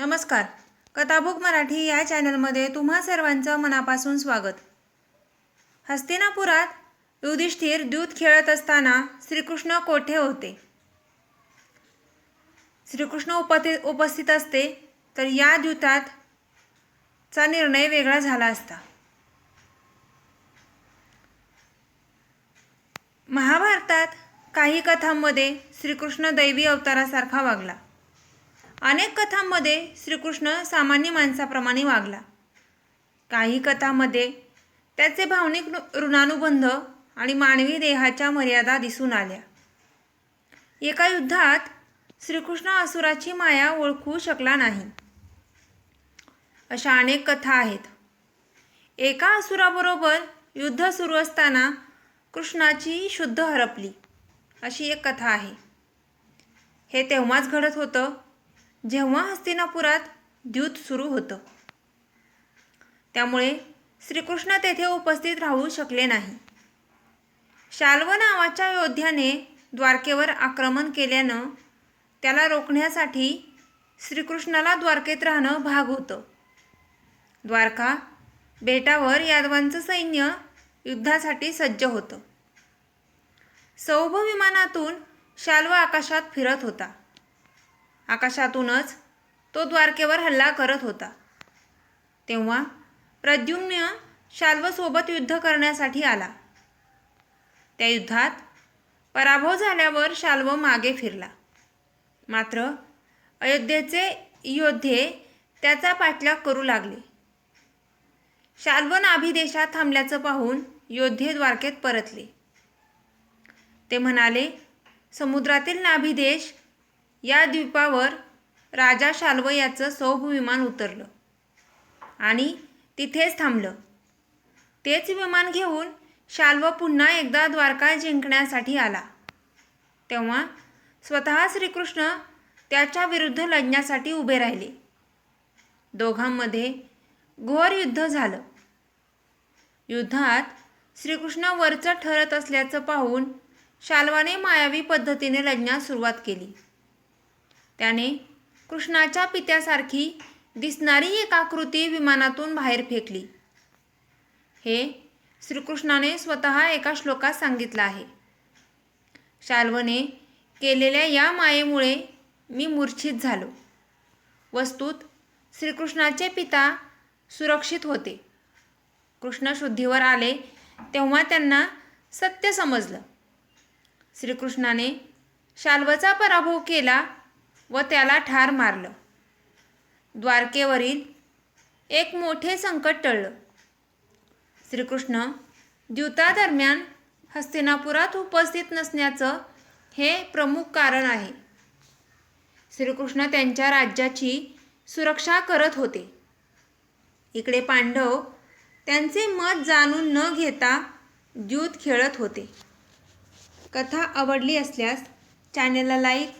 नमस्कार. कथाबुक मराठी या चॅनलमध्ये तुम्हा सर्वांचं मनापासून स्वागत. हस्तिनापुरात युधिष्ठिर दूध खेळत असताना श्रीकृष्ण कोठे होते? श्रीकृष्ण उपति उपस्थित असते तर या द्यूतात चा निर्णय वेगळा झाला असता. महाभारतात काही कथांमध्ये श्रीकृष्ण दैवी अवतारासारखा वागला. अनेक कथांमध्ये श्रीकृष्ण सामान्य माणसाप्रमाणे वागला. काही कथांमध्ये त्याचे भावनिक ऋणानुबंध आणि मानवी देहाच्या मर्यादा दिसून आल्या. एका युद्धात श्रीकृष्ण असुराची माया ओळखू शकला नाही. अशा अनेक कथा आहेत. एका असुराबरोबर युद्ध सुरू असताना कृष्णाची शुद्ध हरपली अशी एक कथा आहे. हे तेव्हाच घडत होतं जेव्हा हस्तिनापुरात द्यूत सुरू होतं. त्यामुळे श्रीकृष्ण तेथे उपस्थित राहू शकले नाही. शाल्व नावाच्या योद्ध्याने द्वारकेवर आक्रमण केल्यानं त्याला रोखण्यासाठी श्रीकृष्णाला द्वारकेत राहणं भाग होतं. द्वारका बेटावर यादवांचं सैन्य युद्धासाठी सज्ज होतं. सौभ विमानातून शाल्व आकाशात फिरत होता. आकाशातूनच तो द्वारकेवर हल्ला करत होता. तेव्हा प्रद्युम्न शाल्वसोबत युद्ध करण्यासाठी आला. त्या युद्धात पराभव झाल्यावर शाल्व मागे फिरला. मात्र अयोध्येचे योद्धे त्याचा पाठलाग करू लागले. शाल्व नाभिदेशात थांबल्याचं पाहून योद्धे द्वारकेत परतले. ते म्हणाले समुद्रातील नाभिदेश या द्वीपावर राजा शाल्व याचं सौभ विमान उतरलं आणि तिथेच थांबलं. तेच विमान घेऊन शाल्व पुन्हा एकदा द्वारका जिंकण्यासाठी आला. तेव्हा स्वतः श्रीकृष्ण त्याच्या विरुद्ध लढण्यासाठी उभे राहिले. दोघांमध्ये घोर युद्ध झालं. युद्धात श्रीकृष्ण वरचं ठरत असल्याचं पाहून शाल्वाने मायावी पद्धतीने लढण्यास सुरुवात केली. त्याने कृष्णाच्या पित्यासारखी दिसणारी एक आकृती विमानातून बाहेर फेकली. हे श्रीकृष्णाने स्वतः एका श्लोकात सांगितलं आहे. शाल्वने केलेल्या या मायेमुळे मी मूर्छित झालो. वस्तूत श्रीकृष्णाचे पिता सुरक्षित होते. कृष्ण शुद्धीवर आले तेव्हा त्यांना सत्य समजलं. श्रीकृष्णाने शाल्वचा पराभव केला व त्याला ठार मारलं. द्वारकेवरील एक मोठे संकट टळलं. श्रीकृष्ण द्यूतादरम्यान हस्तिनापुरात उपस्थित नसण्याचं हे प्रमुख कारण आहे. श्रीकृष्ण त्यांच्या राज्याची सुरक्षा करत होते. इकडे पांडव त्यांचे मत जाणून न घेता द्यूत खेळत होते. कथा आवडली असल्यास चॅनेलला लाईक